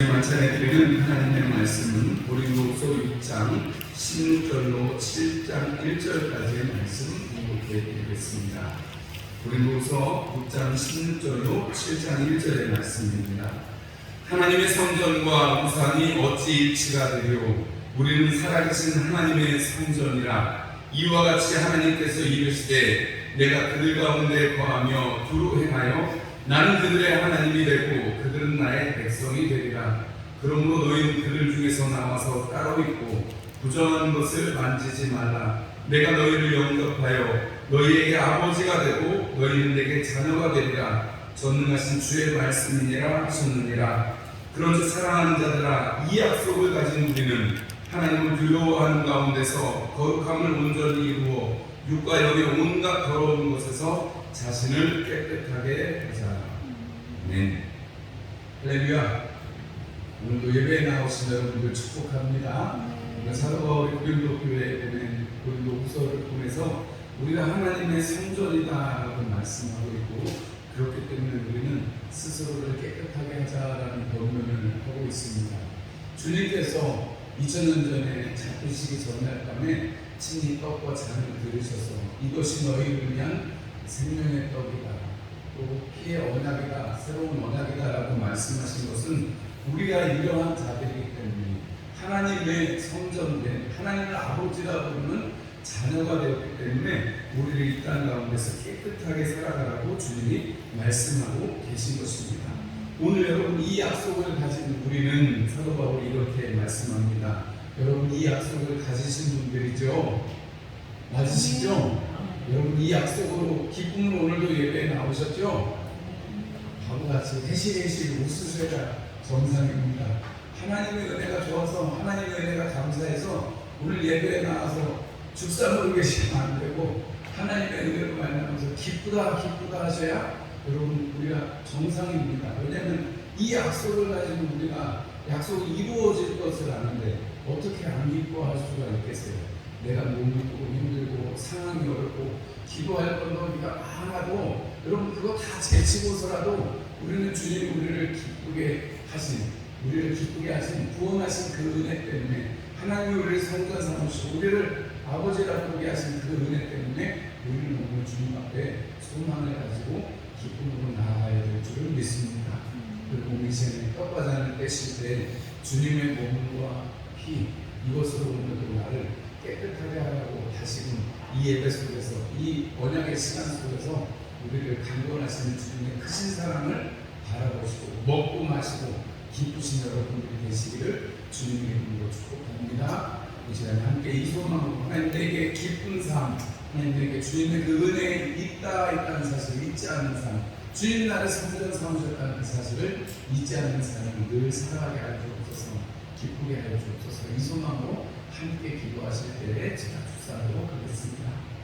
만찬에 드리는 하나님의 말씀은 고린도서 6장 16절로 7장 1절까지의 말씀 공독해 드리겠습니다. 고린도서 6장 16절로 7장 1절의 말씀입니다. 하나님의 성전과 우상이 어찌 일치가 되리요 우리는 살아계신 하나님의 성전이라 이와 같이 하나님께서 이르시되 내가 그들 가운데 거하며 두루 행하여 나는 그들의 하나님이 되고 그들은 나의 백성이 되리라 그러므로 너희는 그들 중에서 나와서 따로 있고 부정한 것을 만지지 말라 내가 너희를 영접하여 너희에게 아버지가 되고 너희는 내게 자녀가 되리라 전능하신 주의 말씀이니라 하셨느니라 그런즉 사랑하는 자들아 이 약속을 가진 우리는 하나님을 두려워하는 가운데서 거룩함을 온전히 이루어 육과 영의 온갖 더러운 것에서 자신을 깨끗하게 하자. 아멘. 할렐루야. 오늘도 예배에 나오신 여러분들 축복합니다. 우리가 사도 바울이 고린도 교회에 보낸 고린도 후서를 통해서 우리가 하나님의 성전이다라고 말씀하고 있고 그렇기 때문에 우리는 스스로를 깨끗하게 하자라는 권면을 하고 있습니다. 주님께서 2000년 전에 잡히시기 전날 밤에 친히 떡과 잔을 들으셔서 이것이 너희를 위한 생명의 떡이다. 또 피의 언약이다. 새로운 언약이다라고 말씀하신 것은 우리가 이러한 자들이기 때문에 하나님의 성전된 하나님을 아버지라 부르는 자녀가 되었기 때문에 우리를 이 땅 가운데서 깨끗하게 살아가라고 주님이 말씀하고 계신 것입니다. 오늘 여러분 이 약속을 가진 우리는 사도 바울이 이렇게 말씀합니다. 여러분 이 약속을 가지신 분들이죠. 맞으시죠? 여러분 이 약속으로 기쁨으로 오늘도 예배 에 나오셨죠? 바보같이 해실해실 웃으셔야 정상입니다. 하나님의 은혜가 좋아서 하나님의 은혜가 감사해서 오늘 예배에 나와서 죽사모르 계시면 안 되고 하나님의 은혜로 말미암아서 기쁘다 기쁘다 하셔야 여러분 우리가 정상입니다. 왜냐하면 이 약속을 가지고 우리가 약속이 이루어질 것을 아는데 어떻게 안 기뻐할 수가 있겠어요? 내가 몸이 고 힘들고 상황이 어렵고 기도할 건도 우리가 많아도 여러분 그거 다 제치고서라도 우리는 주님이 우리를 기쁘게 하신 우리를 기쁘게 하신 구원하신 그 은혜 때문에 하나님이 우리를 성전 삼으시고 우리를 아버지라 부르게 하신 그 은혜 때문에 우리는 오늘 주님 앞에 소망을 가지고 기쁨으로 나아가야 될 줄을 믿습니다. 그리고 이 시간에 떡과 잔을 떼실 때 주님의 몸과 피 이것으로 오늘도 나를 깨끗하게 하라고 다시금 이 예배 속에서 이 언약의 시간 속에서 우리를 강권하시는 주님의 크신 사랑을 바라보시고 먹고 마시고 기쁘신 여러분들이 되시기를 주님의 이름으로 축복합니다. 이 시간에 함께 이 소망으로 하나님 내게 기쁜 삶 하나님 내게 주님의 그 은혜에 있다 있다는 사실을 잊지 않는 삶 주님 나를 성전 삼으셨다는 그 사실을 잊지 않는 삶을 늘 살아가게 하여 주옵소서 기쁘게 하여 주옵소서 이 소망으로 함께 기도하실 때에 제가 축사하도록 하겠습니다.